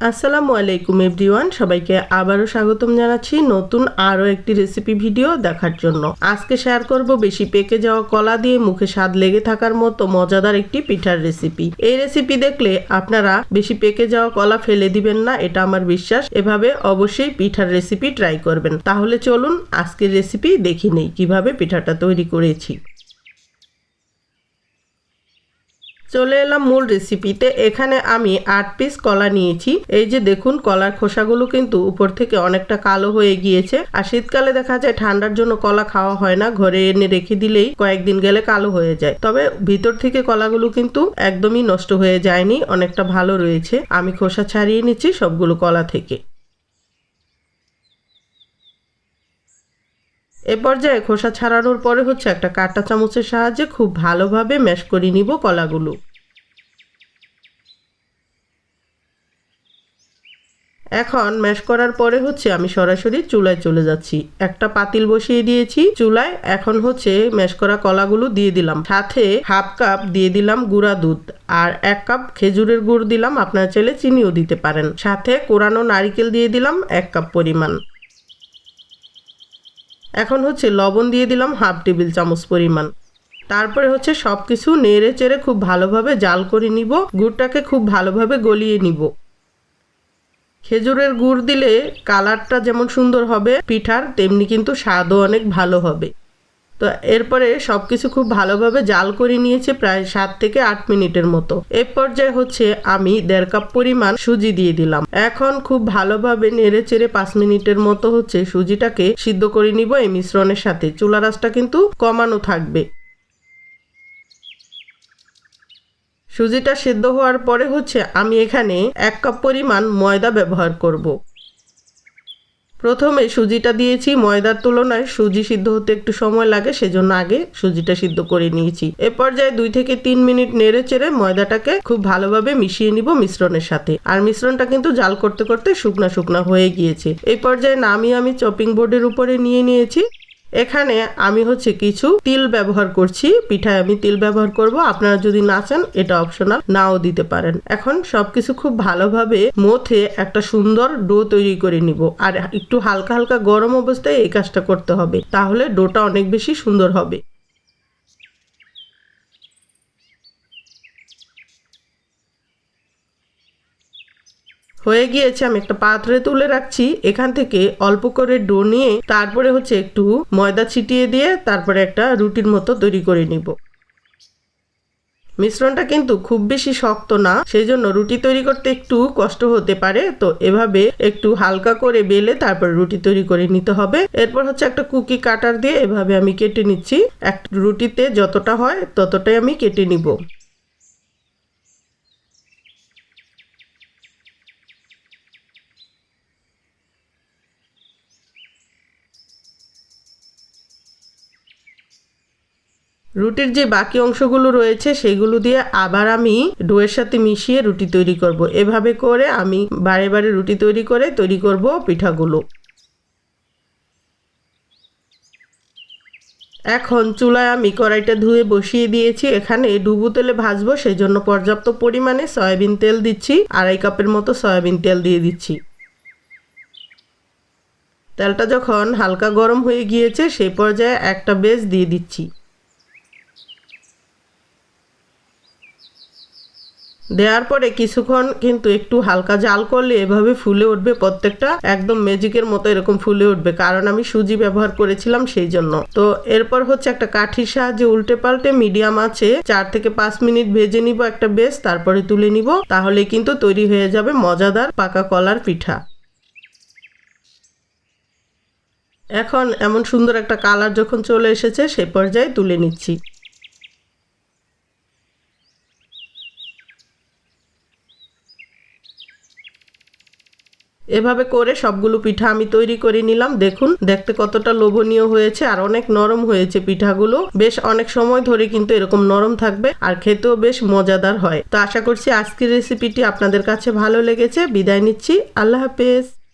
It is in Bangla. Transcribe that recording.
আসসালামু আলাইকুম এভরিওয়ান, সবাইকে আবারও স্বাগতম জানাচ্ছি নতুন আরও একটি রেসিপি ভিডিও দেখার জন্য। আজকে শেয়ার করব বেশি পেকে যাওয়া কলা দিয়ে মুখে স্বাদ লেগে থাকার মতো মজাদার একটি পিঠার রেসিপি এই রেসিপি দেখলে আপনারা বেশি পেকে যাওয়া কলা ফেলে দিবেন না, এটা আমার বিশ্বাস। এভাবে অবশ্যই পিঠার রেসিপি ট্রাই করবেন। তাহলে চলুন আজকের রেসিপি দেখি নেই, কীভাবে পিঠাটা তৈরি করেছি। চলে এলাম মূল রেসিপিতে এখানে আমি আট পিস কলা নিয়েছি। এই যে দেখুন, কলার খোসাগুলো কিন্তু উপর থেকে অনেকটা কালো হয়ে গিয়েছে। আর শীতকালে দেখা যায়, ঠান্ডার জন্য কলা খাওয়া হয় না। ঘরে এনে রেখে দিলেই কয়েকদিন গেলে কালো হয়ে যায়। তবে ভিতর থেকে কলাগুলো কিন্তু একদমই নষ্ট হয়ে যায়নি, অনেকটা ভালো রয়েছে। আমি খোসা ছাড়িয়ে নিচ্ছি সবগুলো কলা থেকে। এ পর্যায়ে খোসা ছাড়ানোর পরে হচ্ছে একটা কাঁটা চামচের সাহায্যে খুব ভালোভাবে ম্যাশ করে নিব কলাগুলো। এখন ম্যাশ করার পরে হচ্ছে আমি সরাসরি চুলায় চলে যাচ্ছি। একটা পাতিল বসিয়ে দিয়েছি চুলায়। এখন হচ্ছে ম্যাশ করা কলাগুলো দিয়ে দিলাম। সাথে হাফ কাপ দিয়ে দিলাম গুঁড়া দুধ আর এক কাপ খেজুরের গুড় দিলাম। আপনার চাইলে চিনিও দিতে পারেন। সাথে কোরানো নারিকেল দিয়ে দিলাম এক কাপ পরিমাণ। এখন হচ্ছে লবণ দিয়ে দিলাম হাফ টেবিল চামচ পরিমাণ। তারপরে হচ্ছে সব কিছু নেড়ে চেড়ে খুব ভালোভাবে জাল করে নিব, গুড়টাকে খুব ভালোভাবে গলিয়ে নিব। খেজুরের গুড় দিলে কালারটা যেমন সুন্দর হবে, পিঠার, তেমনি কিন্তু স্বাদও অনেক ভালো হবে। তো এরপরে সব কিছু খুব ভালোভাবে জাল করে নিয়েছে প্রায় সাত থেকে আট মিনিটের মতো। এ পর্যায়ে হচ্ছে আমি দেড় কাপ পরিমাণ সুজি দিয়ে দিলাম। এখন খুব ভালোভাবে নেড়ে চেড়ে পাঁচ মিনিটের মতো হচ্ছে সুজিটাকে সিদ্ধ করে নিব এই মিশ্রণের সাথে। চুলা রাসটা কিন্তু কমানো থাকবে। সুজিটা সিদ্ধ হওয়ার পরে হচ্ছে আমি এখানে এক কাপ পরিমাণ ময়দা ব্যবহার করব। প্রথমে সুজিটা দিয়েছি, ময়দার তুলনায় সুজি সিদ্ধ হতে একটু সময় লাগে, সেজন্য আগে সুজিটা সিদ্ধ করে নিয়েছি। এ পর্যায়ে দুই থেকে তিন মিনিট নেড়ে চেড়ে ময়দাটাকে খুব ভালোভাবে মিশিয়ে নিব মিশ্রণের সাথে। আর মিশ্রণটা কিন্তু জাল করতে করতে শুকনা শুকনা হয়ে গিয়েছে। এই পর্যায়ে নামিয়ে আমি চপিং বোর্ডের উপরে নিয়ে নিয়েছি। এখানে আমি হচ্ছে কিছু তিল ব্যবহার করছি। পিঠায় আমি তিল ব্যবহার করব। আপনারা যদি না চান, এটা অপশনাল নাও দিতে পারেন। এখন সবকিছু খুব ভালোভাবে মথে একটা সুন্দর ডো তৈরি করে নিব। আর একটু হালকা হালকা গরম অবস্থায় এই কাজটা করতে হবে। তাহলে ডোটা অনেক বেশি সুন্দর হবে। হয়ে গিয়েছে, আমি একটা পাত্রে তুলে রাখছি। এখান থেকে অল্প করে ডো নিয়ে তারপরে হচ্ছে একটু ময়দা ছিটিয়ে দিয়ে তারপরে একটা রুটির মতো তৈরি করে নিব। মিশ্রণটা কিন্তু খুব বেশি শক্ত না সেই জন্য রুটি তৈরি করতে একটু কষ্ট হতে পারে। তো এভাবে একটু হালকা করে বেলে তারপর রুটি তৈরি করে নিতে হবে। এরপর হচ্ছে একটা কুকি কাটার দিয়ে এভাবে আমি কেটে নিচ্ছি। এক রুটিতে যতটা হয় ততটাই আমি কেটে নিব। রুটির যে বাকি অংশগুলো রয়েছে সেগুলো দিয়ে আবার আমি ডোয়ের সাথে মিশিয়ে রুটি তৈরি করব। এভাবে করে আমি বারে বারে রুটি তৈরি করে তৈরি করব পিঠাগুলো। এখন চুলায় আমি কড়াইটা ধুয়ে বসিয়ে দিয়েছি। এখানে ডুবু তেলে ভাজবো সেই জন্য পর্যাপ্ত পরিমাণে সয়াবিন তেল দিচ্ছি। আড়াই কাপের মতো সয়াবিন তেল দিয়ে দিচ্ছি। তেলটা যখন হালকা গরম হয়ে গিয়েছে সেই পর্যায়ে একটা বেজ দিয়ে দিচ্ছি। দেওয়ার পরে কিছুক্ষণ কিন্তু একটু হালকা জাল করলে এভাবে ফুলে উঠবে প্রত্যেকটা, একদম ম্যাজিকের মতো এরকম ফুলে উঠবে, কারণ আমি সুজি ব্যবহার করেছিলাম সেই জন্য। তো এরপর হচ্ছে একটা কাঠির সাহায্যে উল্টে পাল্টে মিডিয়াম আছে, চার থেকে পাঁচ মিনিট ভেজে নিব একটা বেশ, তারপরে তুলে নিব, তাহলে কিন্তু তৈরি হয়ে যাবে মজাদার পাকা কলার পিঠা। এখন এমন সুন্দর একটা কালার যখন চলে এসেছে, সে পর্যায়ে তুলে নিচ্ছি। এভাবে করে সবগুলো পিঠা আমি তৈরি করে নিলাম। দেখুন, দেখতে কতটা লোভনীয় হয়েছে আর অনেক নরম হয়েছে পিঠাগুলো। বেশ অনেক সময় ধরে কিন্তু এরকম নরম থাকবে আর খেতেও বেশ মজাদার হয়। তো আশা করছি আজকের রেসিপিটি আপনাদের কাছে ভালো লেগেছে। বিদায় নিচ্ছি। আল্লাহ হাফেজ।